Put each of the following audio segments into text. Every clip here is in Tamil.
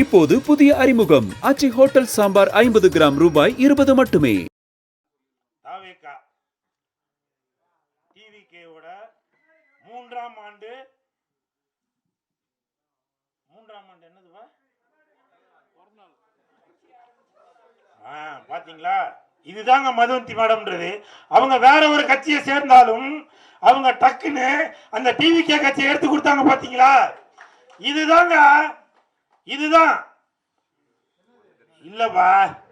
இப்போது புதிய அறிமுகம். அச்சி ஹோட்டல் சாம்பார் ஐம்பது கிராம் ரூபாய் இருபது மட்டுமே. டிவிகேவோட மூன்றாம் ஆண்டு. மூன்றாம் ஆண்டு என்னதுவா ஆ பாத்தீங்களா? இதுதாங்க மதுவந்தி மேடம்ன்றது. அவங்க வேற ஒரு கட்சியை சேர்ந்தாலும் அவங்க டக்குன்னு அந்த டிவிகே கட்சியை எடுத்து கொடுத்தாங்க பாத்தீங்களா? இதுதாங்க இதுதான். இல்லப்பா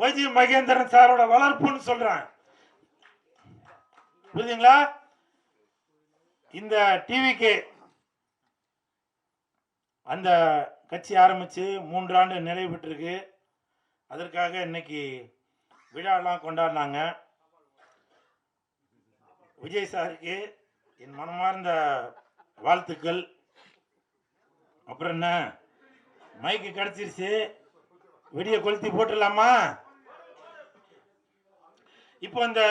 ஓஜி மகேந்திரன் சாரோட வளர்ப்புன்னு சொல்றேன். புரியுதுங்களா? இந்த டிவிக்கு அந்த கட்சி ஆரம்பிச்சு மூன்றாண்டு நிறைவு பெற்றிருக்கு. அதற்காக இன்னைக்கு விழாலாம் கொண்டாடினாங்க. விஜய் சாருக்கு என் மனமார்ந்த வாழ்த்துக்கள். அப்புறம் என்ன? மைக்கு கிடைச்சிருச்சு. வெடியை கொளுத்தி போட்டுடலாமா? இப்போ இந்த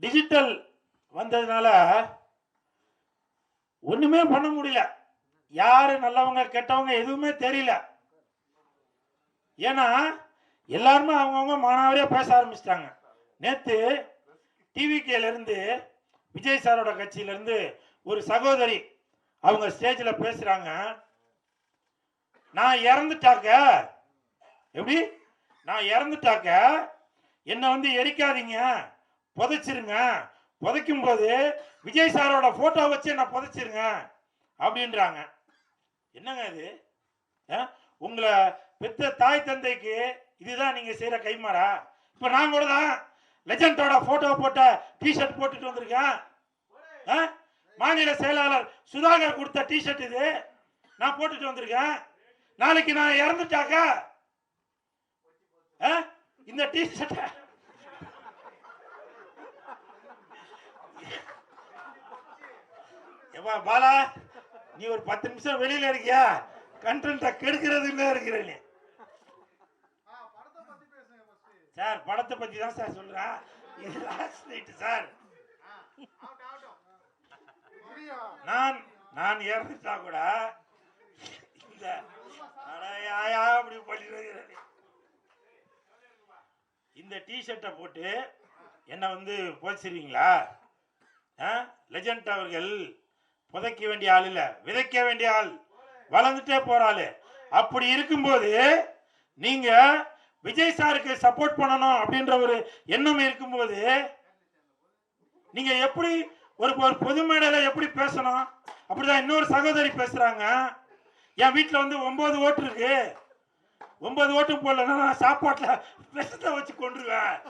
டிஜிட்டல் வந்ததுனால ஒண்ணுமே பண்ண முடியல. யாரு நல்லவங்க கெட்டவங்க எதுவுமே தெரியல. ஏன்னா எல்லாருமே அவங்கவுங்க மானாவரியா பேச ஆரம்பிச்சிட்டாங்க. நேத்து டிவிகேல இருந்து விஜய் சாரோட கட்சியில இருந்து ஒரு சகோதரி அவங்க ஸ்டேஜில் பேசுறாங்க. நான் இறந்துட்டாக்க எப்படி? நான் இறந்துட்டாக்க என்னை வந்து எரிக்காதீங்க. புதைச்சிருங்க. புதைக்கும் போது விஜய் சாரோட போட்டோ வச்சு என்ன புதைச்சிருங்க. அப்படின்றாங்க. என்னங்க இது? ஆ? உங்களை பெத்த தாய் தந்தைக்கு இதுதான் நீங்க செய்யற கைமாறா? இப்ப நான் கூட தான் லெஜண்டோட போட்டோ போட்ட டிஷர்ட் போட்டுட்டு வந்திருக்கேன். ஆ? மாநில செயலாளர் சுதாகர் கொடுத்த டிஷர்ட் இது. நான் போட்டுட்டு வந்திருக்கேன். நாளைக்கு நான் இறந்துட்டாக்கா? ஆ? இந்த டிஷர்ட்டை ஏப்பா பாலா நீ ஒரு பத்து நிமிஷம் வெளியில இருக்கியா? கண்டென்ட்டை கெடுக்கிறது இருக்கிற நீ சார் படத்தை பத்தி தான் சார் சொல்றேன் இது லாஸ்ட் நைட் சார். நான் நான் இறந்துட்டா கூட இந்த அடையாயா அப்படி பண்ணிட்டு இந்த டிஷர்ட்டை போட்டு என்னை வந்து புதைச்சிருவீங்களா? லெஜண்ட் அவர்கள் புதைக்க வேண்டிய ஆள் இல்லை விதைக்க வேண்டிய ஆள் வளர்ந்துட்டே போற ஆளு. அப்படி இருக்கும்போது நீங்க விஜய் சாருக்கு சப்போர்ட் பண்ணணும் அப்படின்ற ஒரு எண்ணம் இருக்கும்போது நீங்க எப்படி ஒரு ஒரு பொது மேடையில் எப்படி பேசணும்? அப்படிதான் இன்னொரு சகோதரி பேசுறாங்க. என் வீட்டில் வந்து ஒன்பது ஓட்டு இருக்கு. ஒன்பது ஓட்டு போடலன்னா நான் சாப்பாட்டில் விஷத்தை வச்சு கொண்டுருவேன்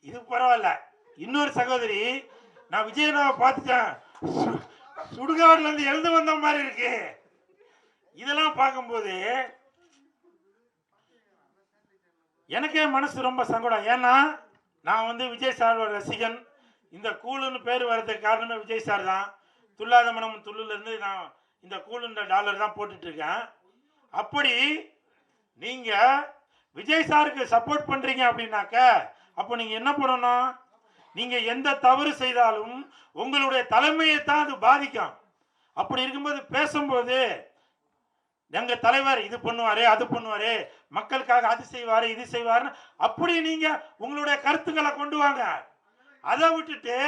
இது பரவாயில்ல. இன்னொரு சகோதரி நான் விஜயனாவை பார்த்துட்டேன். சு- சுடுகாடுல இருந்து எழுந்து வந்த மாதிரி இருக்கு. இதெல்லாம் பார்க்கும்போது எனக்கே மனசு ரொம்ப சங்கடம். ஏன்னா நான் வந்து விஜய் சாரோட ரசிகன். இந்த கூலுன்னு பேர் வர்றதுக்கு காரணமே விஜய் சார் தான். துல்லாத மனம் துள்ளுலேருந்து நான் இந்த கூலுன்ற டாலர் தான் போட்டுட்டு இருக்கேன் அப்படி நீங்க விஜய் சாருக்கு சப்போர்ட் பண்றீங்க அப்படின்னாக்க அப்போ நீங்க என்ன பண்ணணும்? நீங்க எந்த தவறு செய்தாலும் உங்களுடைய தலைமையை தான் அது பாதிக்கும். அப்படி இருக்கும்போது பேசும்போது எங்க தலைவர் இது பண்ணுவாரு அது பண்ணுவாரு மக்களுக்காக அது செய்வாரு இது செய்வாருன்னு அப்படி நீங்க உங்களுடைய கருத்துக்களை கொண்டு வாங்க. அதை விட்டுட்டு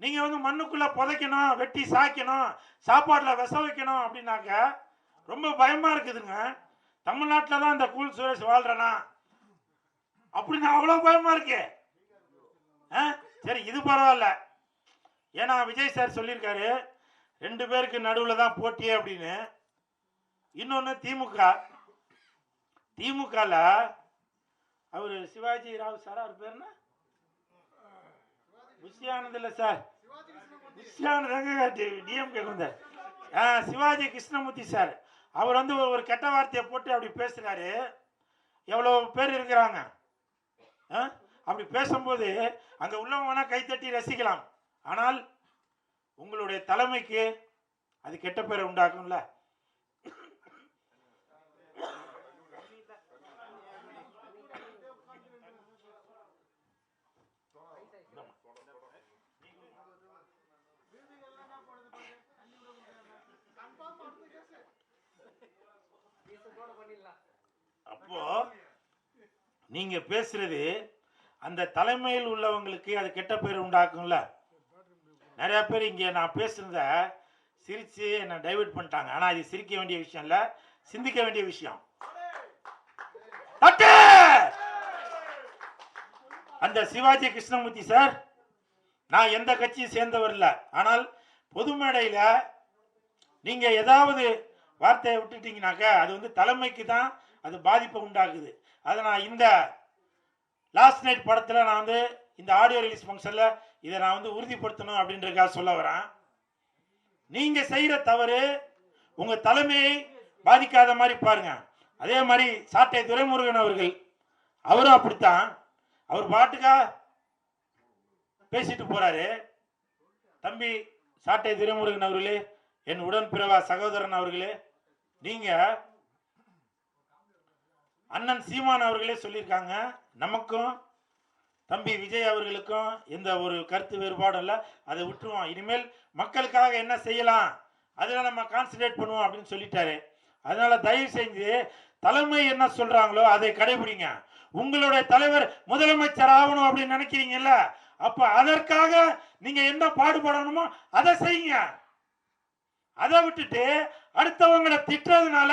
நீங்க வந்து மண்ணுக்குள்ள புதைக்கணும் வெட்டி சாய்க்கணும் சாப்பாட்டில் விச வைக்கணும் அப்படின்னாக்க ரொம்ப பயமா இருக்குதுங்க. தமிழ்நாட்டில் தான் இந்த கூல் சுரேஷ் வாழ்றனா? அப்படின்னு அவ்வளோ பயமா இருக்கு. ஆ? சரி இது பரவாயில்ல. ஏன்னா விஜய் சார் சொல்லியிருக்காரு ரெண்டு பேருக்கு நடுவில் தான் போட்டியே அப்படின்னு. இன்னொன்று திமுக. திமுகல அவர் சிவாஜி ராவ் சார் அவர் பேர் என்ன? புஷ்யானந்த் இல்லை சார். புஷ்யானந்த் டிஎம்கே வந்தார். சிவாஜி கிருஷ்ணமூர்த்தி சார் அவர் வந்து ஒரு கெட்ட வார்த்தையை போட்டு அப்படி பேசுகிறாரு எவ்வளோ பேர் இருக்கிறாங்க? ஆ? அப்படி பேசும்போது அங்கே உள்ளவங்க வேணால் கைத்தட்டி ரசிக்கலாம். ஆனால் உங்களுடைய தலைமைக்கு அது கெட்ட பேரை உண்டாக்கும்ல. அப்போ நீங்க பேசுறது அந்த தலைமையில் உள்ளவங்களுக்கு அது கெட்ட பேர் உண்டாக்கும்ல. நிறைய பேர் இங்க நான் பேசுறத சிரிச்சு என்னை டைவர்ட் பண்ணிட்டாங்க. ஆனா இது சிரிக்க வேண்டிய விஷயம் இல்ல சிந்திக்க வேண்டிய விஷயம். தட்டு! அந்த சிவாஜி கிருஷ்ணமூர்த்தி சார் நான் எந்த கட்சியும் சேர்ந்தவர் இல்ல. ஆனால் பொது மேடையில நீங்க ஏதாவது வார்த்தையை விட்டுட்டீங்கனாக்க அது வந்து தலைமைக்கு தான் அது பாதிப்பை உண்டாக்குது. அதை நான் இந்த லாஸ்ட் நைட் படத்தில் நான் வந்து இந்த ஆடியோ ரிலீஸ் ஃபங்க்ஷனில் இதை நான் வந்து உறுதிப்படுத்தணும் அப்படின்றதுக்காக சொல்ல வரேன். நீங்கள் செய்கிற தவறு உங்கள் தலைமையை பாதிக்காத மாதிரி பாருங்க. அதே மாதிரி சாட்டை துரைமுருகன் அவர்கள் அவரும் அப்படித்தான். அவர் பாட்டுக்கா பேசிட்டு போறாரு. தம்பி சாட்டை துரைமுருகன் அவர்களே என் உடன்பிறவா சகோதரன் அவர்களே நீங்கள் அண்ணன் சீமான் அவர்களே சொல்லியிருக்காங்க. நமக்கும் தம்பி விஜய் அவர்களுக்கும் எந்த ஒரு கருத்து வேறுபாடும் இல்லை. அதை விட்டுருவோம். இனிமேல் மக்களுக்காக என்ன செய்யலாம்? அதில் நம்ம கான்சன்ட்ரேட் பண்ணுவோம் அப்படின்னு சொல்லிட்டாரு. அதனால தயவு செஞ்சு தலைமை என்ன சொல்றாங்களோ அதை கடைபிடிங்க. உங்களுடைய தலைவர் முதலமைச்சர் ஆகணும் அப்படின்னு நினைக்கிறீங்கல்ல? அப்ப அதற்காக நீங்க என்ன பாடுபடணுமோ அதை செய்யுங்க. அதை விட்டுட்டு அடுத்தவங்களை திட்டுறதுனால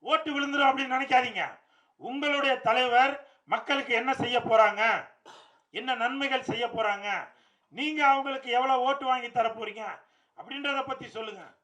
ஓட்டு விழுந்துரும் அப்படின்னு நினைக்காதீங்க. உங்களுடைய தலைவர் மக்களுக்கு என்ன செய்ய போறாங்க? என்ன நன்மைகள் செய்ய போறாங்க? நீங்க அவங்களுக்கு எவ்வளவு ஓட்டு வாங்கி தர போறீங்க அப்படின்றத பத்தி சொல்லுங்க.